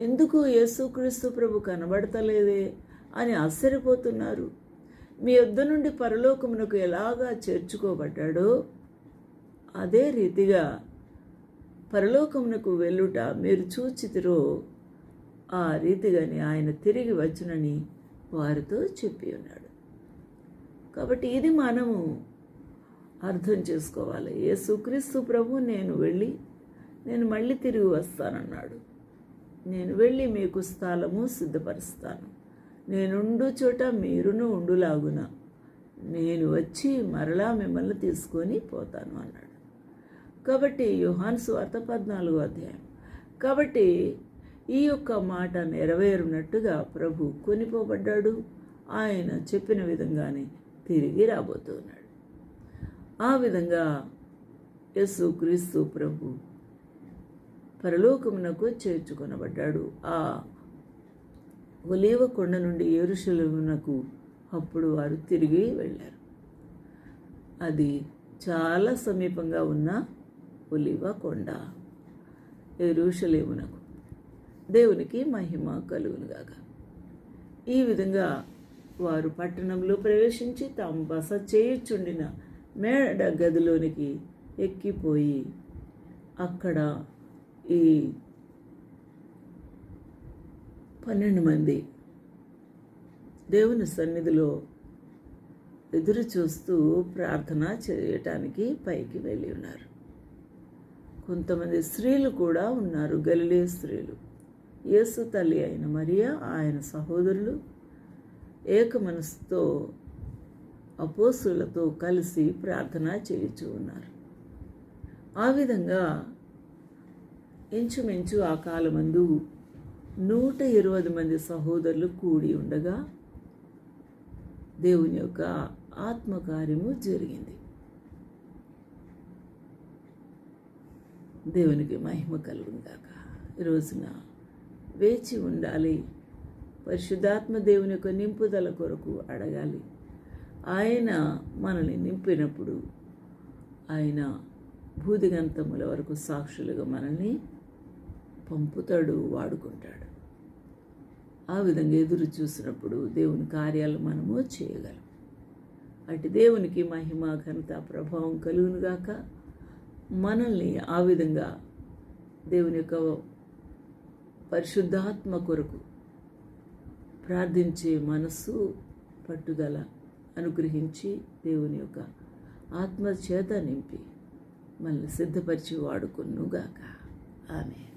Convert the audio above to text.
ఎందుకు యేసుక్రీస్తు ప్రభు కనబడతలేదే అని ఆశ్చర్యపోతున్నారు. మీ యొద్ద నుండి పరలోకమునకు ఎలాగా చేర్చుకోబడ్డాడో అదే రీతిగా పరలోకమునకు వెళ్ళుట మీరు చూచితిరో ఆ రీతిగానే ఆయన తిరిగి వచ్చునని వారితో చెప్పి ఉన్నాడు. కాబట్టి ఇది మనము అర్థం చేసుకోవాలి. యేసుక్రీస్తు ప్రభు నేను వెళ్ళి నేను మళ్ళీ తిరిగి వస్తానన్నాడు. నేను వెళ్ళి మీకు స్థలము సిద్ధపరుస్తాను. నేనుండు చోట మీరును ఉండులాగున. నేను వచ్చి మరలా మిమ్మల్ని తీసుకొని పోతాను అన్నాడు. కాబట్టి యుహాన్ స్వార్త పద్నాలుగో అధ్యాయం. కాబట్టి ఈ యొక్క మాట నెరవేరునట్టుగా ప్రభు కొనిపోబడ్డాడు. ఆయన చెప్పిన విధంగానే తిరిగి రాబోతున్నాడు. ఆ విధంగా యేసు క్రీస్తు ప్రభు పరలోకమునకు చేర్చుకొనబడ్డాడు. ఆ ఒలీవ కొండ నుండి ఏరుశలమునకు అప్పుడు వారు తిరిగి వెళ్ళారు. అది చాలా సమీపంగా ఉన్న ఒలివ కొండ ఎరుషలేమునకు దేవునికి మహిమ కలుగునుగాక ఈ విధంగా వారు పట్టణంలో ప్రవేశించి తాము బస చేయుచుండిన మేడ గదిలోనికి ఎక్కిపోయి అక్కడ ఈ పన్నెండు మంది దేవుని సన్నిధిలో ఎదురు చూస్తూ ప్రార్థన చేయటానికి పైకి వెళ్ళి ఉన్నారు. కొంతమంది స్త్రీలు కూడా ఉన్నారు గలిలే స్త్రీలు. యేసు తల్లి అయిన మరియా ఆయన సహోదరులు ఏక మనసుతో అపోసులతో కలిసి ప్రార్థన చేయుచూ ఉన్నారు. ఆ విధంగా ఇంచుమించు ఆ కాలమందు నూట ఇరవై మంది సహోదరులు కూడి ఉండగా దేవుని యొక్క ఆత్మకార్యము జరిగింది. దేవునికి మహిమ కలుగుగాక ఈ రోజున వేచి ఉండాలి. పరిశుద్ధాత్మ దేవుని యొక్క నింపుదల కొరకు అడగాలి. ఆయన మనల్ని నింపినప్పుడు ఆయన భూదిగంతముల వరకు సాక్షులుగా మనల్ని పంపుతాడు వాడుకుంటాడు. ఆ విధంగా ఎదురు చూసినప్పుడు దేవుని కార్యాలు మనము చేయగలం. అటు దేవునికి మహిమ ఘనత ప్రభావం కలుగునుగాక మనల్ని ఆ విధంగా దేవుని యొక్క పరిశుద్ధాత్మ కొరకు ప్రార్థించే మనస్సు పట్టుదల అనుగ్రహించి దేవుని యొక్క ఆత్మ చేత నింపి మనల్ని సిద్ధపరిచి వాడుకున్నుగాక ఆమె